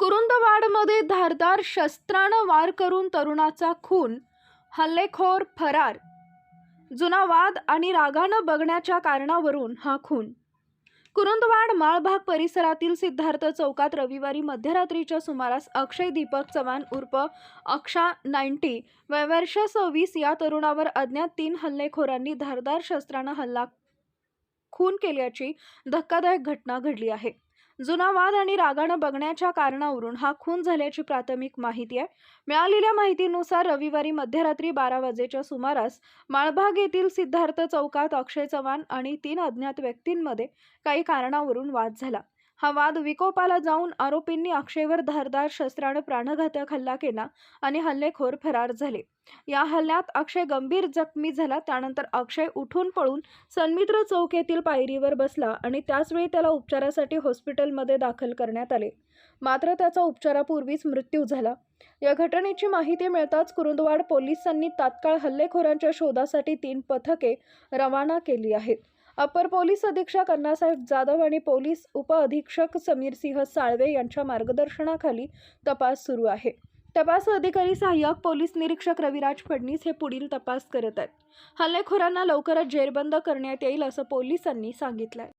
कुरुंदवाडमध्ये धारदार शस्त्रानं वार करून तरुणाचा खून हल्लेखोर फरार. जुना वाद आणि रागानं बघण्याच्या कारणावरून हा खून. कुरुंदवाड माळभाग परिसरातील सिद्धार्थ चौकात रविवारी मध्यरात्रीच्या सुमारास अक्षय दीपक चव्हाण उर्फ अक्षा नाईन्टी वयवर्ष सव्वीस या तरुणावर अज्ञात तीन हल्लेखोरांनी धारदार शस्त्रानं हल्ला खून केल्याची धक्कादायक घटना घडली आहे. जुना वाद आणि रागानं बघण्याच्या कारणावरून हा खून झाल्याची प्राथमिक माहिती आहे. मिळालेल्या माहितीनुसार रविवारी मध्यरात्री बारा वाजेच्या सुमारास माळभाग येथील सिद्धार्थ चौकात अक्षय चव्हाण आणि तीन अज्ञात व्यक्तींमध्ये काही कारणावरून वाद झाला. हा वाद विकोपाला जाऊन आरोपींनी अक्षयवर धारदार शस्त्रानं प्राणघातक हल्ला केला आणि हल्लेखोर फरार झाले. या हल्ल्यात अक्षय गंभीर जखमी झाला त्यानंतर अक्षय उठून पळून सन्मित्र चौक येथील पायरीवर बसला आणि त्याचवेळी त्याला उपचारासाठी हॉस्पिटलमध्ये दाखल करण्यात आले. मात्र त्याचा उपचारापूर्वीच मृत्यू झाला. या घटनेची माहिती मिळताच कुरुंदवाड पोलिसांनी तात्काळ हल्लेखोरांच्या शोधासाठी तीन पथके रवाना केली आहेत. अपर पोलीस अधीक्षक अण्णासाहेब जाधव आणि पोलीस उपअधीक्षक समीर सिंह साळवे यांच्या मार्गदर्शनाखाली तपास सुरू आहे. तपास अधिकारी सहाय्यक पोलीस निरीक्षक रविराज फडणीस हे पुढील तपास करत आहेत. हल्लेखोरांना लवकरच जेरबंद करण्यात येईल असं पोलिसांनी सांगितलंय.